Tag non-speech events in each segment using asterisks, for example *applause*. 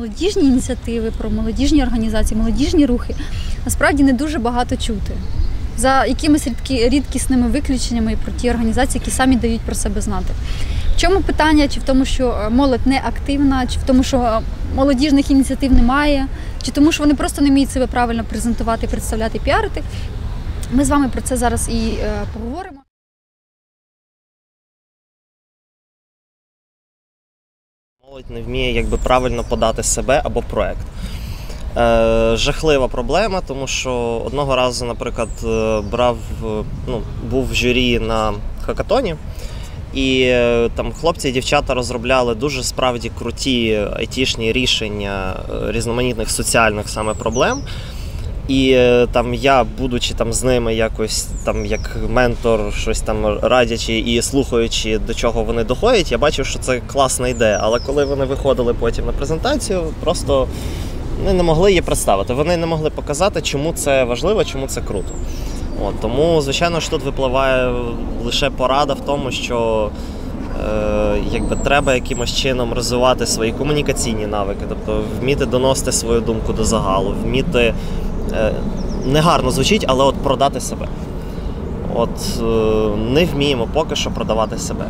Молодіжні ініціативи, про молодіжні організації, молодіжні рухи насправді не дуже багато чути. За якимись рідкі, рідкісними виключеннями про ті організації, які самі дають про себе знати. В чому питання? Чи в тому, що е, молодь не активна, чи в тому, що е, молодіжних ініціатив немає, чи тому, що вони просто не вміють себе правильно презентувати, представляти, піарити? Ми з вами про це зараз і е, поговоримо. Молодь не вміє якби правильно подати себе або проект. Е, жахлива проблема, тому що одного разу, наприклад, е, брав, е, ну, був в журі на хакатоні, і е, там хлопці і дівчата розробляли дуже справді круті айтішні рішення різноманітних соціальних саме проблем. І е, там я, будучи там з ними якось там як ментор, щось там радячи і слухаючи, до чого вони доходять, я бачив, що це класна ідея. Але коли вони виходили потім на презентацію, просто вони не могли її представити. Вони не могли показати, чому це важливо, чому це круто. От, тому, звичайно ж, тут випливає лише порада в тому, що е, якби треба якимось чином розвивати свої комунікаційні навики, тобто вміти доносити свою думку до загалу, вміти негарно звучить, але от продати себе. От е, не вміємо поки що продавати себе.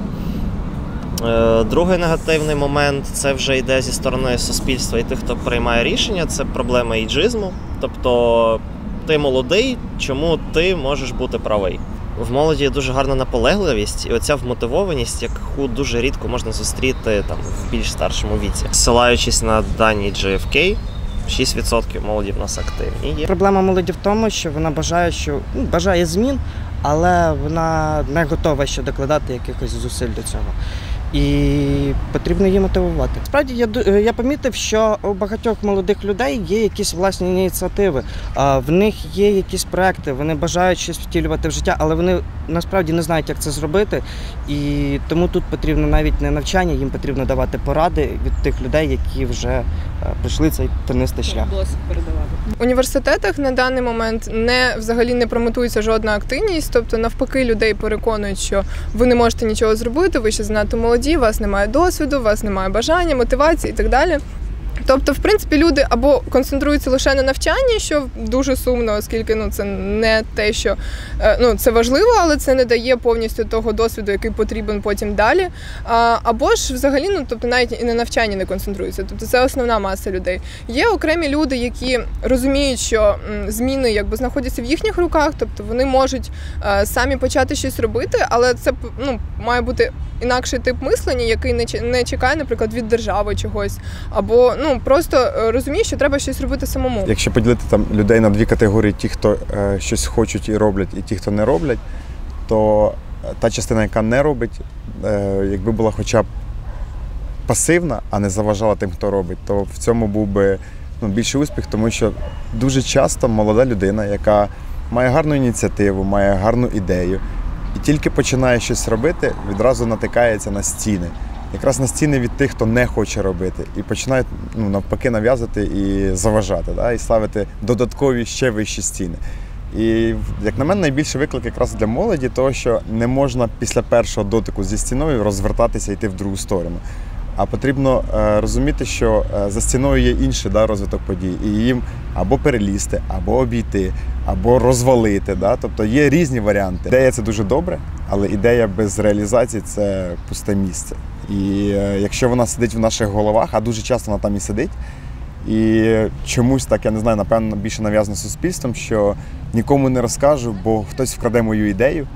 Е, Другий негативний момент це вже йде зі сторони суспільства і тих, хто приймає рішення, це проблема іджизму. Тобто ти молодий, чому ти можеш бути правий? В молоді є дуже гарна наполегливість, і оця вмотивованість, яку дуже рідко можна зустріти там в більш старшому віці. Ссилаючись на дані GFK, 6% молоді в нас активні. Проблема молоді в тому, що вона бажає, що ну, бажає змін, але вона не готова ще докладати якихось зусиль до цього. І потрібно її мотивувати. Справді я е, я помітив, що у багатьох молодих людей є якісь власні ініціативи, а, в них є якісь проекти, вони бажають щось втілювати в життя, але вони насправді не знають, як це зробити. І тому тут потрібно навіть не навчання, їм потрібно давати поради від тих людей, які вже е, пройшли цей тернистий шлях. В університетах на даний момент не взагалі не промотується жодна активність, тобто навпаки людей переконують, що ви не можете нічого зробити, ви ще занадто молоді, у вас немає досвіду, у вас немає бажання, мотивації і так далі. Тобто, в принципі, люди або концентруються лише на навчанні, що дуже сумно, оскільки ну це не те, що е, ну це важливо, але це не дає повністю того досвіду, який потрібен потім далі. А, або ж взагалі, ну тобто навіть і на навчанні не концентруються. Тобто це основна маса людей. Є окремі люди, які розуміють, що зміни якби знаходяться в їхніх руках, тобто вони можуть е, самі почати щось робити, але це ну має бути інакший тип мислення, який не чекає, наприклад, від держави чогось, або ну просто е, розуміє, що треба щось робити самому. Якщо поділити там людей на дві категорії: ті, хто е, щось хочуть і роблять, і ті, хто не роблять, то е, та частина, яка не робить, е, якби була хоча б пасивна, а не заважала тим, хто робить, то в цьому був би ну, більший успіх, тому що дуже часто молода людина, яка має гарну ініціативу, має гарну ідею, і тільки починає щось робити, відразу натикається на стіни. Якраз на стіни від тих, хто не хоче робити, і починають ну, навпаки нав'язати і заважати, да, і ставити додаткові ще вищі стіни. І як на мене, найбільший виклик якраз для молоді, того, що не можна після першого дотику зі стіною розвертатися і йти в другу сторону. А потрібно е, розуміти, що е, за стіною є інший да, розвиток подій, і їм або перелізти, або обійти, або розвалити. Да? Тобто є різні варіанти. Ідея це дуже добре, але ідея без реалізації це пусте місце. І е, якщо вона сидить в наших головах, а дуже часто вона там і сидить, і чомусь так, я не знаю, напевно, більше нав'язано суспільством, що нікому не розкажу, бо хтось вкраде мою ідею,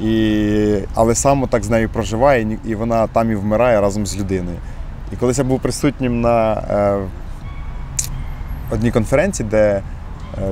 і... але сам так з нею проживає, і вона там і вмирає разом з людиною. І колись я був присутнім на е, одній конференції, де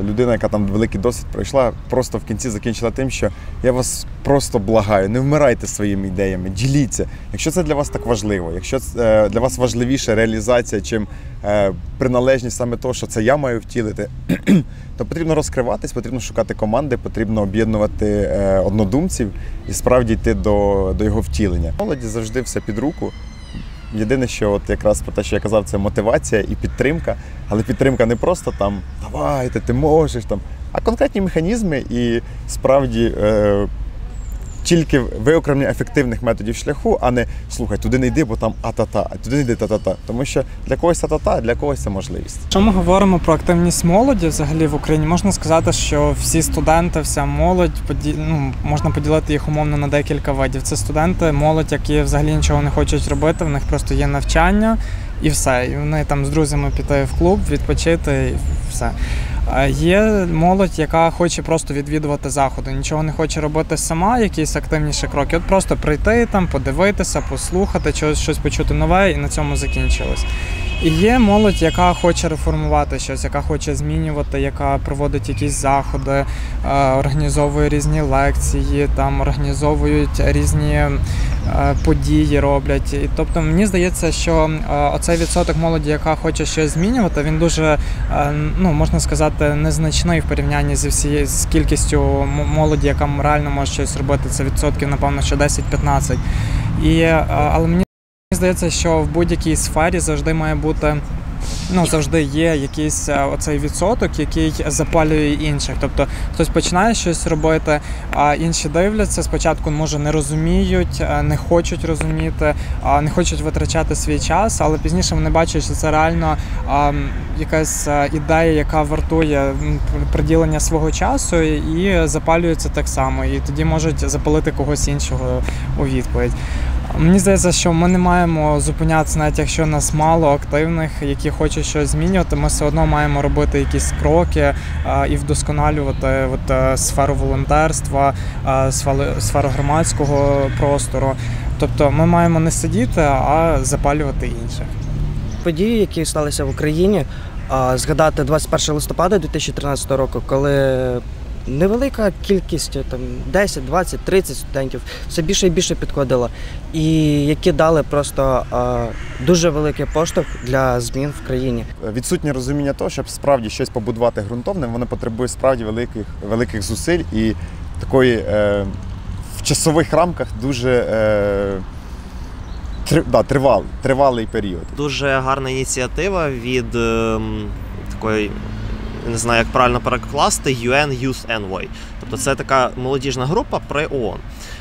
людина, яка там великий досвід пройшла, просто в кінці закінчила тим, що я вас просто благаю, не вмирайте своїми ідеями, діліться. Якщо це для вас так важливо, якщо це, е, для вас важливіше реалізація, чим е, приналежність саме того, що це я маю втілити, *clears throat* то потрібно розкриватись, потрібно шукати команди, потрібно об'єднувати е, однодумців і справді йти до, до його втілення. Молоді завжди все під руку. Єдине, що от якраз про те, що я казав, це мотивація і підтримка. Але підтримка не просто там давайте, ти можеш там, а конкретні механізми і справді е, тільки виокремлення ефективних методів шляху, а не слухай, туди не йди, бо там а-та-та, а туди не йди та-та-та. Тому що для когось та-та-та, а для когось це можливість. Якщо ми говоримо про активність молоді взагалі в Україні, можна сказати, що всі студенти, вся молодь поді... ну, можна поділити їх умовно на декілька видів. Це студенти, молодь, які взагалі нічого не хочуть робити, в них просто є навчання і все. І вони там з друзями піти в клуб, відпочити і все. Є молодь, яка хоче просто відвідувати заходи, нічого не хоче робити сама, якісь активніші кроки. От просто прийти там, подивитися, послухати, щось почути нове, і на цьому закінчилось. Є молодь, яка хоче реформувати щось, яка хоче змінювати, яка проводить якісь заходи, е, організовує різні лекції, там організовують різні е, події, роблять. І, тобто мені здається, що е, оцей відсоток молоді, яка хоче щось змінювати, він дуже ну можна сказати незначний в порівнянні зі всією з кількістю молоді, яка реально може щось робити. Це відсотків, напевно, що 10-15. І але мені здається, що в будь-якій сфері завжди має бути. Ну, завжди є якийсь е, оцей відсоток, який запалює інших. Тобто хтось починає щось робити, а інші дивляться. Спочатку може не розуміють, е, не хочуть розуміти, не хочуть витрачати свій час, але пізніше вони бачать, що це реально якась е, ідея, яка вартує приділення свого часу, і запалюються так само. І тоді можуть запалити когось іншого у відповідь. Мені здається, що ми не маємо зупинятися, навіть якщо нас мало активних, які хочуть щось змінювати. Ми все одно маємо робити якісь кроки а, і вдосконалювати от, е, сферу волонтерства, а, сферу громадського простору. Тобто ми маємо не сидіти, а запалювати інших. події, які сталися в Україні, згадати 21 листопада 2013 року, коли невелика кількість там 10, 20, 30 студентів все більше і більше підходила, і які дали просто а, дуже великий поштовх для змін в країні. Відсутнє розуміння того, щоб справді щось побудувати ґрунтовним, воно потребує справді великих, великих зусиль і такої е, в часових рамках дуже е, да, тривалий, тривалий період. Дуже гарна ініціатива від ем, такої, не знаю, як правильно перекласти, UN Youth Envoy. Тобто це така молодіжна група при ООН.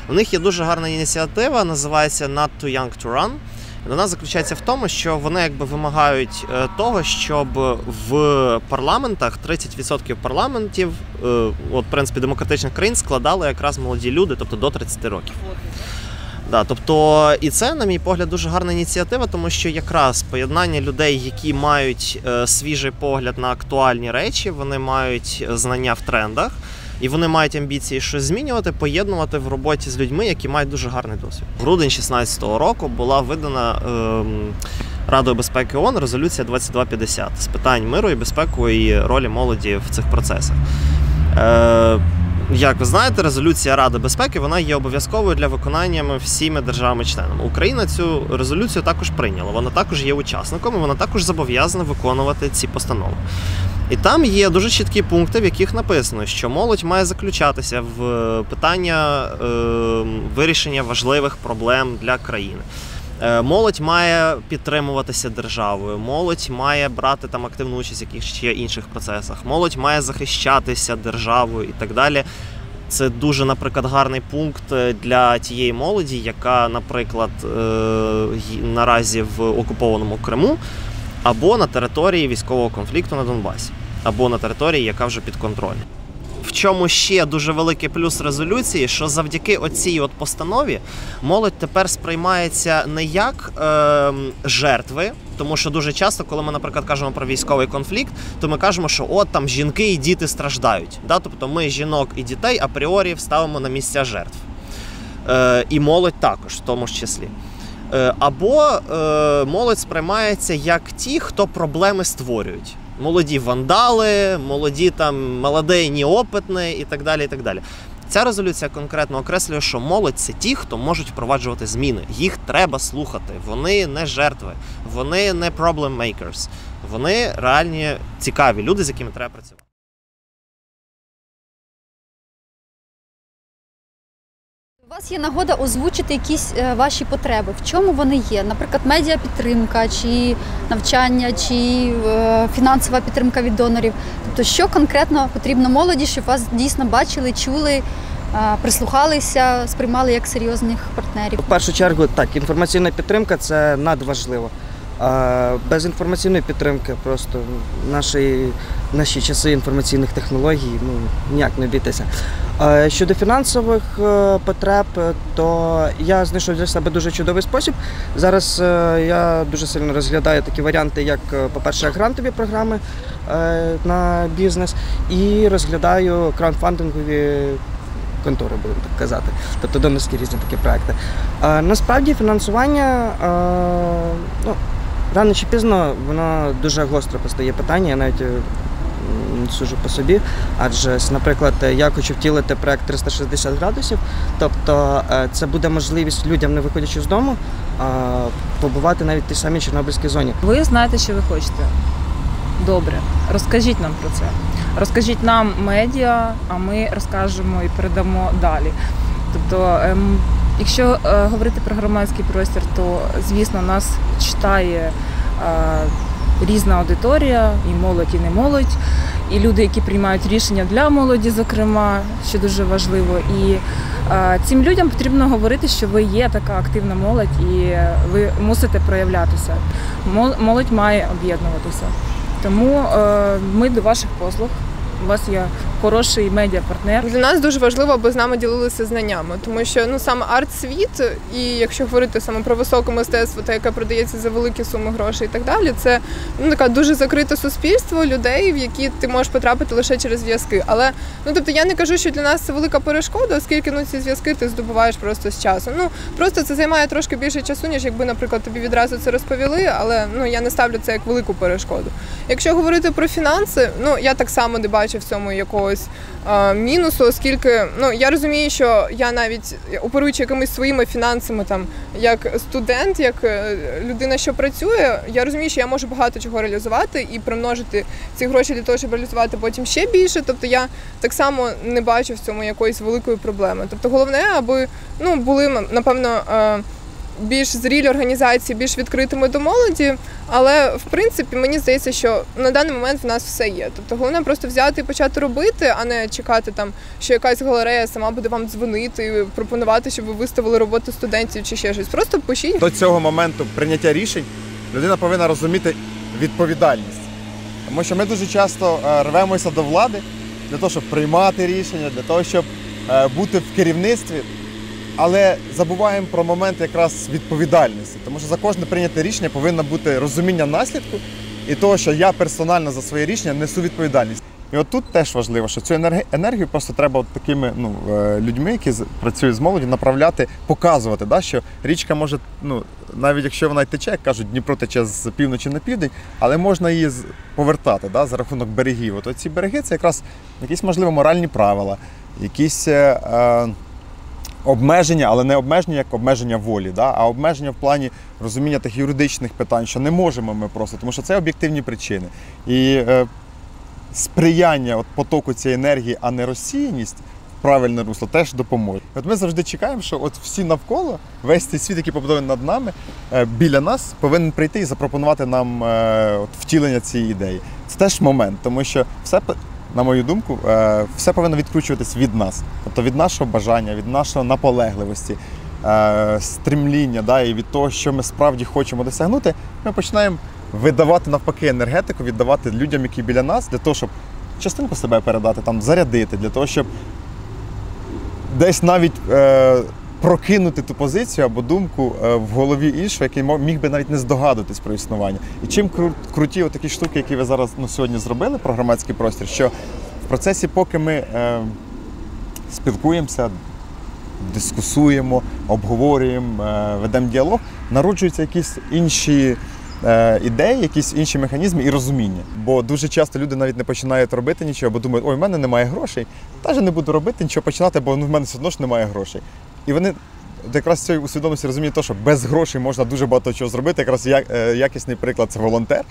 У них є дуже гарна ініціатива, називається Not Too Young to Run. Вона заключається в тому, що вони якби вимагають е, того, щоб в парламентах 30% парламентів, е, от, в принципі, демократичних країн складали якраз молоді люди, тобто до 30 років. Да, тобто, і це, на мій погляд, дуже гарна ініціатива, тому що якраз поєднання людей, які мають е, свіжий погляд на актуальні речі, вони мають е, знання в трендах, і вони мають амбіції щось змінювати, поєднувати в роботі з людьми, які мають дуже гарний досвід. Грудень 2016 року була видана ем, Радою безпеки ООН резолюція 2250 з питань миру і безпекової ролі молоді в цих процесах. Е, як ви знаєте, резолюція Ради безпеки вона є обов'язковою для виконання всіми державами-членами. Україна цю резолюцію також прийняла. Вона також є учасником, і вона також зобов'язана виконувати ці постанови. І там є дуже чіткі пункти, в яких написано, що молодь має заключатися в питання е, вирішення важливих проблем для країни. Е, Молодь має підтримуватися державою, молодь має брати там активну участь в якихось ще інших процесах, молодь має захищатися державою і так далі. Це дуже, наприклад, гарний пункт е, для тієї молоді, яка, наприклад, е, наразі в окупованому Криму, або на території військового конфлікту на Донбасі, або на території, яка вже підконтрольна. В чому ще дуже великий плюс резолюції, що завдяки оцій от постанові молодь тепер сприймається не як е, жертви, тому що дуже часто, коли ми, наприклад, кажемо про військовий конфлікт, то ми кажемо, що от там жінки і діти страждають. Да? Тобто ми жінок і дітей апріорі вставимо на місця жертв. Е, і молодь також, в тому ж числі. Е, або е, молодь сприймається як ті, хто проблеми створюють. Молоді вандали, молоді там молоді неопитні і так далі. і так далі. Ця резолюція конкретно окреслює, що молодь це ті, хто можуть впроваджувати зміни. Їх треба слухати. Вони не жертви, вони не problem makers. Вони реальні цікаві люди, з якими треба працювати. Вас є нагода озвучити якісь е, ваші потреби. В чому вони є? Наприклад, медіапідтримка, чи навчання, чи е, фінансова підтримка від донорів. Тобто, що конкретно потрібно молоді, щоб вас дійсно бачили, чули прислухалися, сприймали як серйозних партнерів. В першу чергу, так, інформаційна підтримка це надважливо. А без інформаційної підтримки просто наші, наші часи інформаційних технологій ну, ніяк не обійтися. Щодо фінансових е, потреб, то я знайшов для себе дуже чудовий спосіб. Зараз е, я дуже сильно розглядаю такі варіанти, як, е, по-перше, грантові програми на бізнес, і розглядаю краудфандингові контори, будемо так казати, тобто донорські різні такі проекти. Насправді фінансування ну, рано чи пізно воно дуже гостро постає питання, я навіть е, сужу по собі. Адже, наприклад, я хочу втілити проект 360 градусів, тобто е, це буде можливість людям, не виходячи з дому, побувати навіть в тій самій Чорнобильській зоні. Ви знаєте, що ви хочете. Добре, розкажіть нам про це. Розкажіть нам медіа, а ми розкажемо і передамо далі. Тобто, ем, якщо е, говорити про громадський простір, то звісно нас читає е, різна аудиторія, і молодь, і не молодь, і люди, які приймають рішення для молоді, зокрема, що дуже важливо. І е, цим людям потрібно говорити, що ви є така активна молодь, і ви мусите проявлятися. Мол- Молодь має об'єднуватися. Тому ми до ваших послуг. У вас є хороший медіапартнер. Для нас дуже важливо, аби з нами ділилися знаннями, тому що ну саме арт-світ, і якщо говорити саме про високе мистецтво, те, яке продається за великі суми грошей і так далі, це ну така дуже закрите суспільство людей, в які ти можеш потрапити лише через зв'язки. Але ну тобто я не кажу, що для нас це велика перешкода, оскільки ну ці зв'язки ти здобуваєш просто з часом. Ну просто це займає трошки більше часу, ніж якби, наприклад, тобі відразу це розповіли, але ну я не ставлю це як велику перешкоду. Якщо говорити про фінанси, ну я так само не бачу в цьому якогось е, мінусу, оскільки ну я розумію, що я навіть оперуючи якимись своїми фінансами, там як студент, як е, людина, що працює, я розумію, що я можу багато чого реалізувати і примножити ці гроші для того, щоб реалізувати потім ще більше. Тобто я так само не бачу в цьому якоїсь великої проблеми. Тобто, головне, аби ну були напевно. е, більш зрілі організації, більш відкритими до молоді. Але в принципі мені здається, що на даний момент в нас все є. Тобто головне просто взяти і почати робити, а не чекати там, що якась галерея сама буде вам дзвонити, пропонувати, щоб ви виставили роботу студентів чи ще щось. Просто пишіть. До цього моменту прийняття рішень людина повинна розуміти відповідальність. Тому що ми дуже часто е, рвемося до влади для того, щоб приймати рішення, для того, щоб е, бути в керівництві, але забуваємо про момент якраз відповідальності. Тому що за кожне прийняте рішення повинно бути розуміння наслідку і того, що я персонально за своє рішення несу відповідальність. І от тут теж важливо, що цю енергію просто треба от такими ну, е, людьми, які працюють з молоді, направляти, показувати, да, що річка може, ну, навіть якщо вона й тече, як кажуть, Дніпро тече з півночі на південь, але можна її повертати да, за рахунок берегів. От ці береги це якраз якісь, можливо, моральні правила, якісь. е, е, Обмеження, але не обмеження як обмеження волі, да? а обмеження в плані розуміння тих юридичних питань, що не можемо ми просто, тому що це об'єктивні причини. І е, сприяння от потоку цієї енергії, а не розсіяність правильне русло теж допоможе. От ми завжди чекаємо, що от всі навколо, весь цей світ, який побудований над нами, е, біля нас повинен прийти і запропонувати нам е, от, втілення цієї ідеї. Це теж момент, тому що все, на мою думку, е, все повинно відкручуватись від нас, тобто від нашого бажання, від нашої наполегливості. е, Стремління да, і від того, що ми справді хочемо досягнути, ми починаємо видавати навпаки енергетику, віддавати людям, які біля нас, для того, щоб частинку себе передати, там, зарядити, для того, щоб десь навіть е, прокинути ту позицію або думку е, в голові іншого, який міг би навіть не здогадуватись про існування. І чим круті такі штуки, які ви зараз ну, сьогодні зробили про громадський простір, що в процесі, поки ми е, спілкуємося, дискусуємо, обговорюємо, е, ведемо діалог, народжуються якісь інші. е, Ідеї, якісь інші механізми і розуміння. Бо дуже часто люди навіть не починають робити нічого, бо думають, ой, в мене немає грошей, теж не буду робити нічого починати, бо ну, в мене все одно ж немає грошей. І вони якраз цієї усвідомості розуміють, що без грошей можна дуже багато чого зробити. Якраз як- е, якісний приклад це волонтер.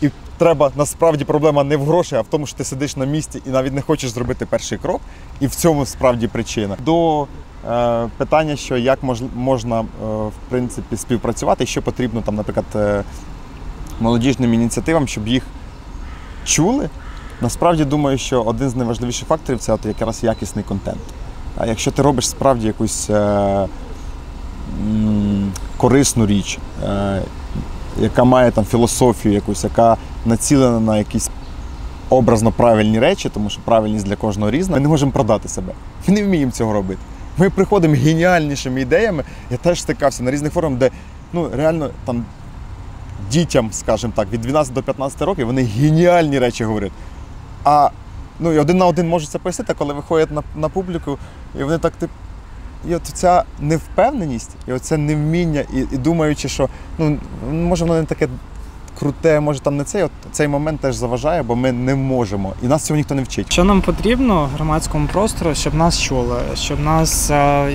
І треба насправді проблема не в грошей, а в тому, що ти сидиш на місці і навіть не хочеш зробити перший крок. І в цьому справді причина. До е, питання, що як мож, можна е, в принципі співпрацювати, що потрібно там, наприклад, е, молодіжним ініціативам, щоб їх чули. Насправді думаю, що один з найважливіших факторів це от якраз якісний контент. А якщо ти робиш справді якусь е, корисну річ, е, яка має там філософію якусь, яка націлена на якісь образно правильні речі, тому що правильність для кожного різна, ми не можемо продати себе. Ми не вміємо цього робити. Ми приходимо геніальнішими ідеями. Я теж стикався на різних форумах, де ну, реально там дітям, скажімо так, від 12 до 15 років вони геніальні речі говорять. А ну, і один на один можуть це пояснити, коли виходять на, на публіку, і вони так тип. І от ця невпевненість, і оце невміння, і, і думаючи, що ну, може воно не таке круте, може там не цей, от цей момент теж заважає, бо ми не можемо. І нас цього ніхто не вчить. Що нам потрібно громадському просторі, щоб нас чули, щоб нас е,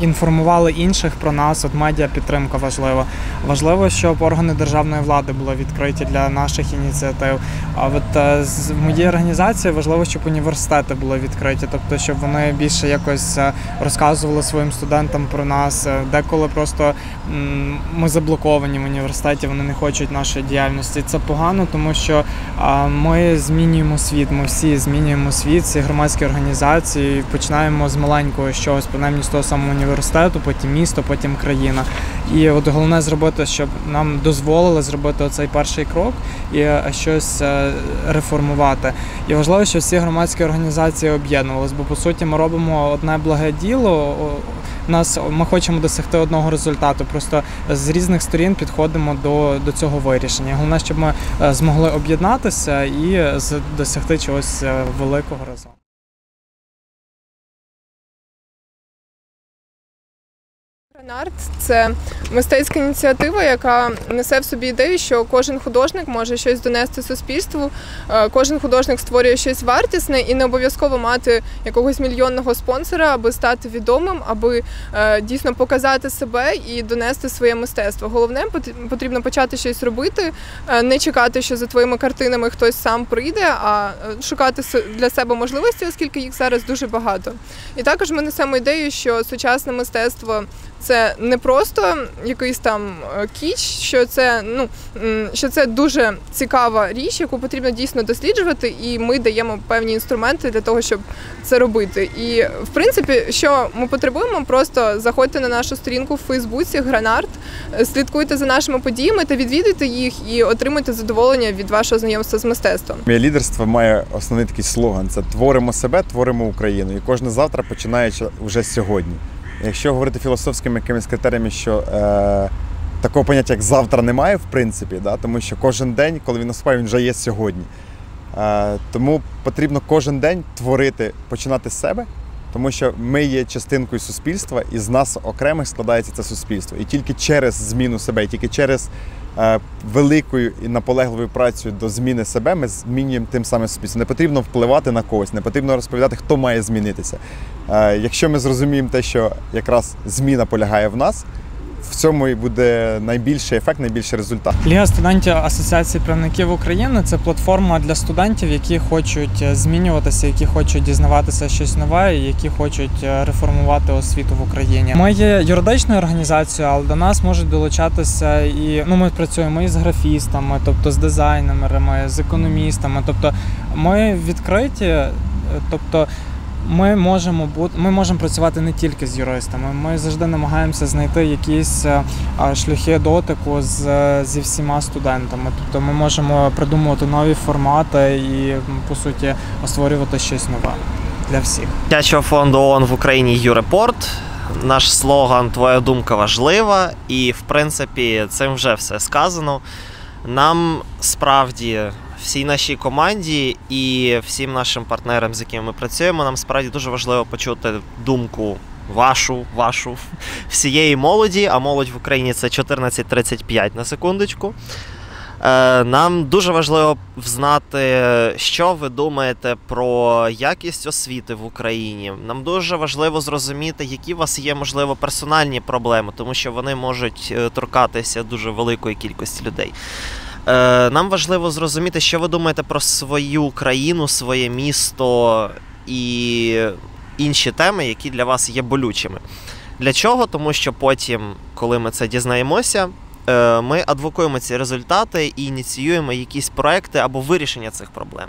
інформували інших про нас. От медіа підтримка важлива. Важливо, щоб органи державної влади були відкриті для наших ініціатив. А от е, з моїй організації важливо, щоб університети були відкриті, тобто щоб вони більше якось е, розказували своїм студентам про нас. Е, Деколи просто м, ми заблоковані в університеті, вони не хочуть нашої діяльності. Це погано, тому що ми змінюємо світ. Ми всі змінюємо світ, всі громадські організації. Починаємо з маленького щось, принаймні з того самого університету, потім місто, потім країна. І от головне зробити, щоб нам дозволили зробити оцей перший крок і е, щось е, реформувати. І важливо, що всі громадські організації об'єднувалися, бо по суті ми робимо одне благе діло. Нас ми хочемо досягти одного результату. Просто з різних сторін підходимо до, до цього вирішення. Головне, щоб ми е, змогли об'єднатися і е, досягти чогось е, великого разом. Гранарт це мистецька ініціатива, яка несе в собі ідею, що кожен художник може щось донести суспільству, е, кожен художник створює щось вартісне і не обов'язково мати якогось мільйонного спонсора, аби стати відомим, аби е, дійсно показати себе і донести своє мистецтво. Головне потрібно почати щось робити, е, не чекати, що за твоїми картинами хтось сам прийде, а шукати для себе можливості, оскільки їх зараз дуже багато. І також ми несемо ідею, що сучасне мистецтво це не просто якийсь там е, кіч, що це ну що це дуже цікава річ, яку потрібно дійсно досліджувати, і ми даємо певні інструменти для того, щоб це робити. І в принципі, що ми потребуємо, просто заходьте на нашу сторінку в Фейсбуці Гранарт, е, слідкуйте за нашими подіями та відвідуйте їх і отримуйте задоволення від вашого знайомства з мистецтвом. Моє лідерство має основний такий слоган: це творимо себе, творимо Україну. І кожне завтра починаючи вже сьогодні. Якщо говорити філософськими якимись критеріями, що е, такого поняття, як завтра, немає, в принципі, да, тому що кожен день, коли він наступає, він вже є сьогодні. Е, тому потрібно кожен день творити, починати з себе, тому що ми є частинкою суспільства, і з нас окремих складається це суспільство. І тільки через зміну себе, і тільки через великою і наполегливою працею до зміни себе ми змінюємо тим самим суспільство. Не потрібно впливати на когось, не потрібно розповідати, хто має змінитися. Е, якщо ми зрозуміємо те, що якраз зміна полягає в нас, в цьому і буде найбільший ефект, найбільший результат. Ліга студентів Асоціації правників України це платформа для студентів, які хочуть е, змінюватися, які хочуть дізнаватися щось нове, які хочуть е, реформувати освіту в Україні. Ми є юридичною організацією, але до нас можуть долучатися і ну ми працюємо і з графістами, тобто з дизайнерами, з економістами. Тобто ми відкриті, е, тобто. Ми можемо бути, ми можемо працювати не тільки з юристами. Ми завжди намагаємося знайти якісь е, шляхи дотику з, зі всіма студентами. Тобто ми можемо придумувати нові формати і по суті створювати щось нове для всіх. Дитячого фонду ООН в Україні Юрепорт. Наш слоган Твоя думка важлива, і в принципі цим вже все сказано. Нам справді всій нашій команді і всім нашим партнерам, з якими ми працюємо, нам справді дуже важливо почути думку вашу, вашу *laughs* всієї молоді. А молодь в Україні це 14-35 на секундочку. Е, Нам дуже важливо знати, що ви думаєте про якість освіти в Україні. Нам дуже важливо зрозуміти, які у вас є, можливо, персональні проблеми, тому що вони можуть е, торкатися дуже великої кількості людей. Е, Нам важливо зрозуміти, що ви думаєте про свою країну, своє місто і інші теми, які для вас є болючими. Для чого? Тому що потім, коли ми це дізнаємося, е, ми адвокуємо ці результати і ініціюємо якісь проекти або вирішення цих проблем.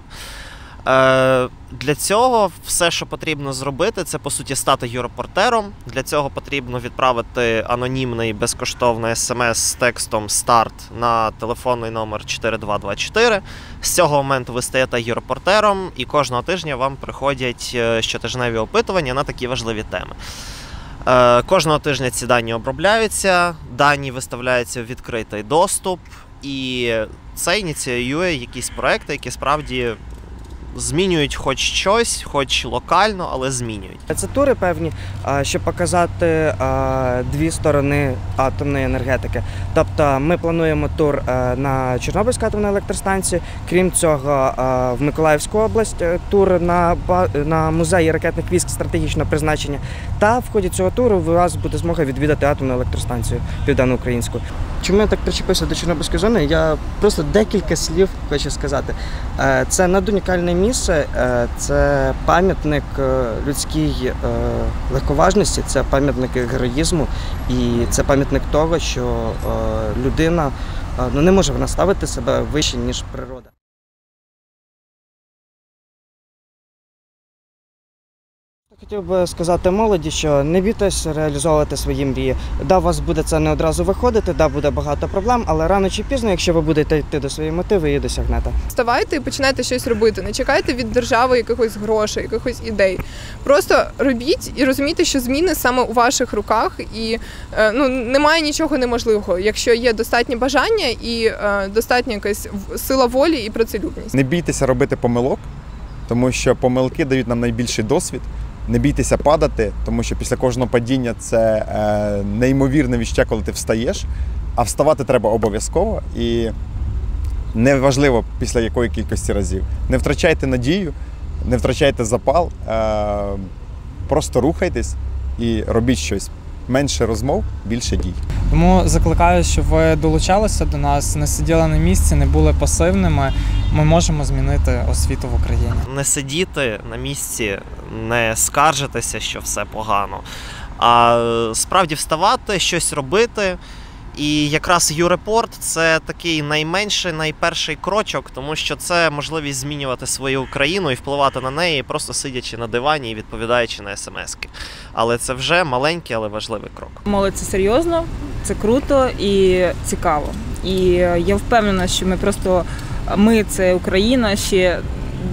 Е, для цього все, що потрібно зробити, це по суті стати юрепортером. Для цього потрібно відправити анонімний безкоштовний смс з текстом старт на телефонний номер 4224. З цього моменту ви стаєте юрепортером, і кожного тижня вам приходять е, щотижневі опитування на такі важливі теми. Е, Кожного тижня ці дані обробляються, дані виставляються в відкритий доступ, і це ініціює якісь проекти, які справді змінюють хоч щось, хоч локально, але змінюють. Це тури певні, щоб показати дві сторони атомної енергетики. Тобто ми плануємо тур е, на Чорнобильську атомну електростанцію. Крім цього, в Миколаївську область е, тур на, на музеї ракетних військ стратегічного призначення. Та в ході цього туру у вас буде змога відвідати атомну електростанцію південноукраїнську. Чому я так причепився до Чорнобильської зони? Я просто декілька слів хочу сказати. Е, Це надунікальне місце, е, це пам'ятник е, людській легковажності, це пам'ятник героїзму, і це пам'ятник того, що людина ну, не може вона ставити себе вище, ніж природа. Хотів би сказати молоді, що не бійтесь реалізовувати свої мрії. Да, у вас буде це не одразу виходити, да, буде багато проблем, але рано чи пізно, якщо ви будете йти до своєї мети, ви її досягнете. Вставайте і починайте щось робити. Не чекайте від держави якихось грошей, якихось ідей. Просто робіть і розумійте, що зміни саме у ваших руках, і е, ну немає нічого неможливого, якщо є достатнє бажання і е, достатня якась в- сила волі і працелюбність. Не бійтеся робити помилок, тому що помилки дають нам найбільший досвід. Не бійтеся падати, тому що після кожного падіння це е, неймовірне віще, коли ти встаєш. А вставати треба обов'язково і неважливо після якої кількості разів. Не втрачайте надію, не втрачайте запал, е, просто рухайтесь і робіть щось. Менше розмов, більше дій. Тому закликаю, щоб ви долучалися до нас, не сиділи на місці, не були пасивними. Ми можемо змінити освіту в Україні. Не сидіти на місці, не скаржитися, що все погано, а справді вставати, щось робити. І якраз юрепорт це такий найменший, найперший крочок, тому що це можливість змінювати свою країну і впливати на неї, просто сидячи на дивані і відповідаючи на смски. Але це вже маленький, але важливий крок. Молодь це серйозно, це круто і цікаво. І я впевнена, що ми просто ми це Україна ще.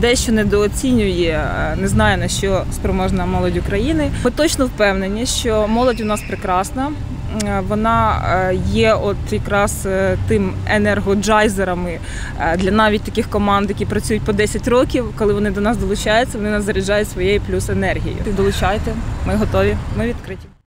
Дещо недооцінює, е, не знає на що спроможна молодь України. Ми точно впевнені, що молодь у нас прекрасна. Е, Вона е, є от якраз тим енергоджайзерами для навіть таких команд, які працюють по 10 років. Коли вони до нас долучаються, вони нас заряджають своєю плюс енергією. Долучайте, ми готові, ми відкриті.